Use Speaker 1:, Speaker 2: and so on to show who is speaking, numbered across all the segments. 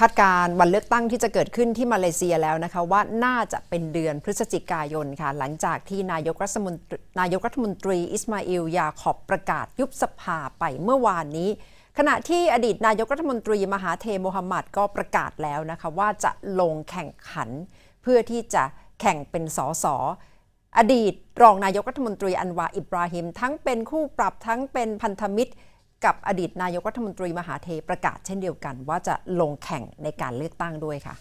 Speaker 1: คาดการ์วันเลือกตั้งที่จะเกิดขึ้นที่มาเลเซียแล้วนะคะว่าน่าจะเป็นเดือนพฤศจิกายนค่ะ หลังจากที่นายกรัฐมนตรีนายกรัฐมนตรีอิสมาอิลยาขอบประกาศยุบสภาไปเมื่อวานนี้ ขณะที่อดีตนายกรัฐมนตรีมหาเทโมฮัมหมัดก็ประกาศแล้วนะคะว่าจะลงแข่งขัน เพื่อที่จะแข่งเป็นสสอดีตรองนายกรัฐมนตรีอันวาอิบราฮิม ทั้งเป็นคู่ปรับทั้งเป็นพันธมิตร กับอดีตนายกรัฐมนตรีมหาเทประกาศเช่นเดียวกัน ว่าจะลงแข่งในการเลือกตั้งด้วยค่ะ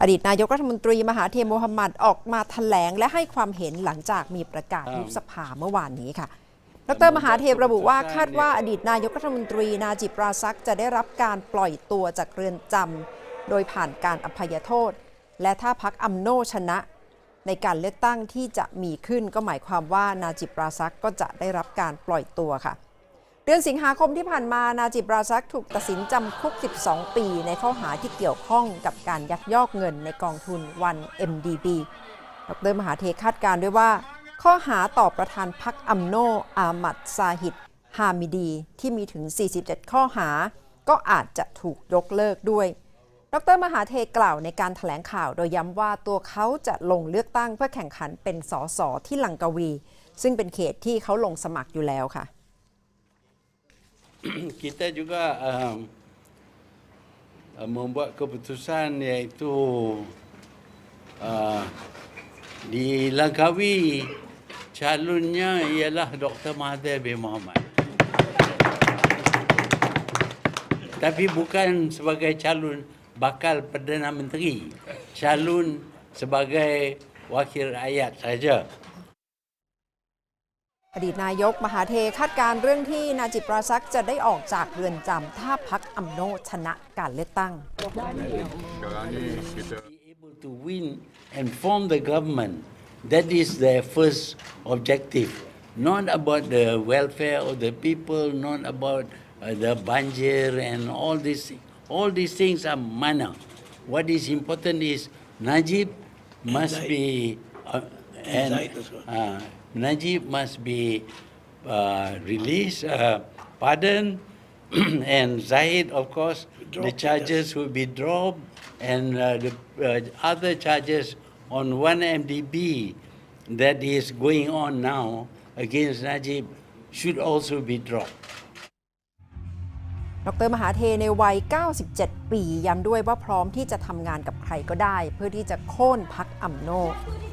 Speaker 1: อดีตนายกรัฐมนตรีมหาเทโมฮัมหมัดออกมาแถลงและให้ความเห็นหลังจากมีประกาศยุบสภาเมื่อวานนี้ค่ะดรมหาเทพระบุว่าคาดว่าอดีตนายกรัฐมนตรีนาจิปราซักจะได้รับการปล่อยตัวจากเรือนจำโดยผ่านการอภัยโทษ และถ้าพักอัมโนชนะ ในการเลือกตั้งที่จะมีขึ้นก็หมายความว่านาจิปราซักก็จะได้รับการปล่อยตัวค่ะ เดือนสิงหาคมที่ผ่านมานาจิบราซักถูกตัดสินจำคุก 12 ปี ในข้อหาที่เกี่ยวข้องกับการยักยอกเงินในกองทุนวัน MDB ดรมหาเทคาดการด้วยว่า ข้อหาต่อประธานพักอัมโนอามัดซาฮิดฮามิดี ที่มีถึง 47 ข้อหา ก็อาจจะถูกยกเลิกด้วย ดรมหาเทกล่าวในการถแถลงข่าวโดยย้ำว่าตัวเขาจะลงเลือกตั้งเพื่อแข่งขันเป็นสสที่ลังกาวี ซึ่งเป็นเขตที่เขาลงสมัครอยู่แล้วค่ะ
Speaker 2: kita juga um, membuat keputusan iaitu uh, di Langkawi calonnya ialah Dr. Mahathir bin Mohamad. Tapi bukan sebagai calon bakal Perdana Menteri, calon sebagai wakil rakyat saja.
Speaker 1: อดีตนายกมหาเทคาดการเรื่องที่นาจิปราซักจะได้ออกจากเรือนจำถ้าพักอัมโนชนะการเลือกตั้ง
Speaker 2: to win and form the government. That is their first objective. Not about the welfare of the people, not about uh, the banjir and all these things all these things are minor. What is important is Najib must be uh, and uh, Najib must be uh, released, uh, pardoned, and Zahid, of course, the charges will be dropped, and uh, the uh, other charges on one MDB that is going on now against Najib should also be dropped.
Speaker 1: ดรมหาเทในวัย 97 ปีย้ำด้วยว่าพร้อมที่จะทำงานกับใครก็ได้ เพื่อที่จะโค่นพักอัมโน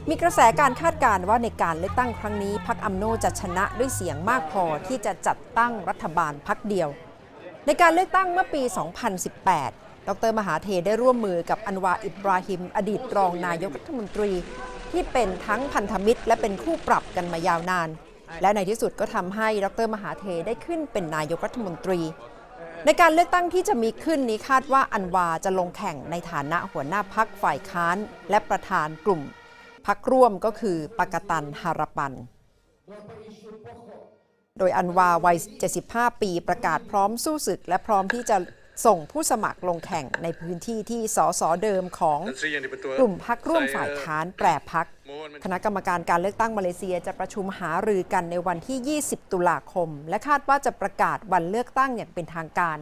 Speaker 1: มีกระแสการคาดการณ์ว่าในการเลือกตั้งครั้งนี้พักอัมโนจะชนะด้วยเสียงมากพอที่จะจัดตั้งรัฐบาลพักเดียว ในการเลือกตั้งเมื่อปี 2018 ดรมหาเทได้ร่วมมือกับอันวาอิบราฮิม อดีตรองนายกรัฐมนตรี ที่เป็นทั้งพันธมิตร และเป็นคู่ปรับกันมายาวนาน และในที่สุดก็ทำให้ดรมหาเทได้ขึ้นเป็นนายกรัฐมนตรี ในการเลือกตั้งที่จะมีขึ้นนี้คาดว่าอันวาจะลงแข่งในฐานะหัวหน้าพักฝ่ายค้าน และประธานกลุ่มพักร่วมก็คือปากตันฮารปัน โดยอันวาวัย 75 ปีประกาศพร้อมสู้ศึก และพร้อมที่จะ ส่งผู้สมัครลงแข่งในพื้นที่ที่สสเดิมของกลุ่มพักร่วมฝ่ายค้านแปรพัก คณะกรรมการการเลือกตั้งมาเลเซียจะประชุมหารือกันในวันที่ 20 ตุลาคม และคาดว่าจะประกาศวันเลือกตั้งอย่างเป็นทางการ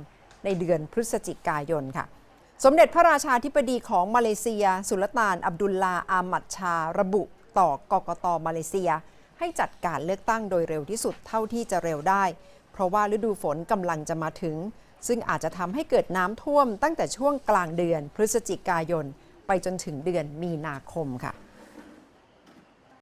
Speaker 1: ในเดือนพฤศจิกายนค่ะ สมเด็จพระราชาธิบดีของมาเลเซีย สุลต่านอับดุลลาอามัดชาระบุต่อกกตมาเลเซีย ให้จัดการเลือกตั้งโดยเร็วที่สุดเท่าที่จะเร็วได้ เพราะว่าฤดูฝนกำลังจะมาถึง ซึ่งอาจจะทำให้เกิดน้ำท่วมตั้งแต่ช่วงกลางเดือนพฤศจิกายน ไปจนถึงเดือนมีนาคมค่ะ